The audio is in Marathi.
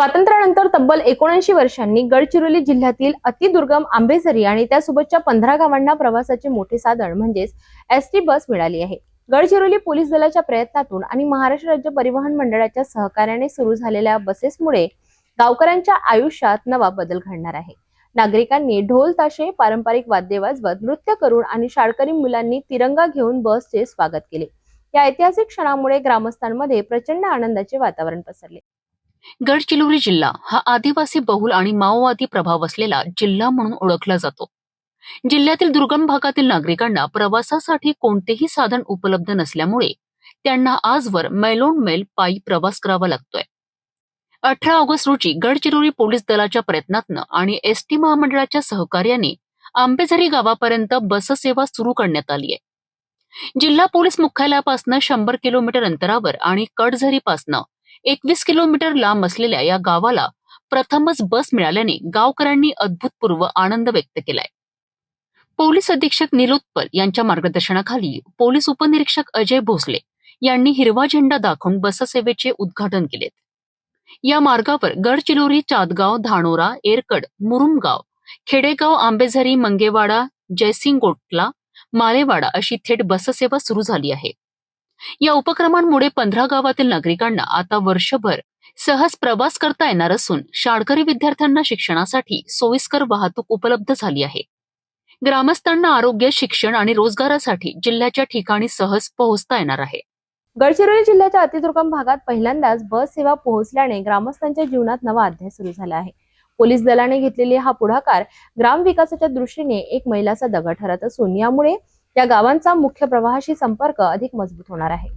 स्वातंत्र्यानंतर तब्बल एकोणऐंशी वर्षांनी गडचिरोली जिल्ह्यातील अतिदुर्गम आंबेझरी आणि त्यासोबतच्या पंधरा गावांना प्रवासाचे मोठे साधन म्हणजेच एसटी बस मिळाली आहे. गडचिरोली पोलीस दलाच्या प्रयत्नातून आणि महाराष्ट्र राज्य परिवहन मंडळाच्या सहकार्याने सुरू झालेल्या बसेसमुळे गावकऱ्यांच्या आयुष्यात नवा बदल घडणार आहे. नागरिकांनी ढोल ताशे पारंपरिक वाद्य वाजवत नृत्य करून आणि शाळकरी मुलांनी तिरंगा घेऊन बसचे स्वागत केले. या ऐतिहासिक क्षणामुळे ग्रामस्थांमध्ये प्रचंड आनंदाचे वातावरण पसरले. गडचिरोली जिल्हा हा आदिवासी बहुल आणि माओवादी प्रभाव असलेला जिल्हा म्हणून ओळखला जातो. जिल्ह्यातील दुर्गम भागातील नागरिकांना प्रवासासाठी कोणतेही साधन उपलब्ध नसल्यामुळे त्यांना आजवर मैलोन मैल पायी प्रवास करावा लागतोय. अठरा ऑगस्ट रोजी गडचिरोली पोलीस दलाच्या प्रयत्नातनं आणि एसटी महामंडळाच्या सहकार्याने आंबेझरी गावापर्यंत बससेवा सुरू करण्यात आली आहे. जिल्हा पोलीस मुख्यालयापासून शंभर किलोमीटर अंतरावर आणि कडझरीपासनं एकवीस किलोमीटर लांब असलेल्या या गावाला प्रथमच बस मिळाल्याने गावकऱ्यांनी अद्भुतपूर्व आनंद व्यक्त केलाय. पोलीस अधीक्षक निलोत्पल यांच्या मार्गदर्शनाखाली पोलीस उपनिरीक्षक अजय भोसले यांनी हिरवा झेंडा दाखवून बससेवेचे उद्घाटन केलेत. या मार्गावर गडचिरोली चादगाव धानोरा एरकड मुरुमगाव खेडेगाव आंबेझरी मंगेवाडा जयसिंग गोटला मालेवाडा अशी थेट बससेवा सुरू झाली आहे. या उपक्रमांमुळे पंधरा गावातील नागरिकांना आता वर्षभर सहज प्रवास करता येणार असून शाळकरी विद्यार्थ्यांना शिक्षणासाठी सोयीस्कर वाहतूक उपलब्ध झाली आहे. ग्रामस्थांना आरोग्य शिक्षण आणि रोजगारासाठी जिल्ह्याच्या ठिकाणी सहज पोहोचता येणार आहे. गडचिरोली जिल्ह्याच्या अतिदुर्गम भागात पहिल्यांदाच बस सेवा पोहोचल्याने ग्रामस्थांच्या जीवनात नवा अध्याय सुरू झाला आहे. पोलीस दलाने घेतलेली हा पुढाकार ग्रामविकासाच्या दृष्टीने एक मैलाचा दगड ठरत असून यामुळे या गावांचा मुख्य प्रवाहाशी संपर्क अधिक मजबूत होणार आहे.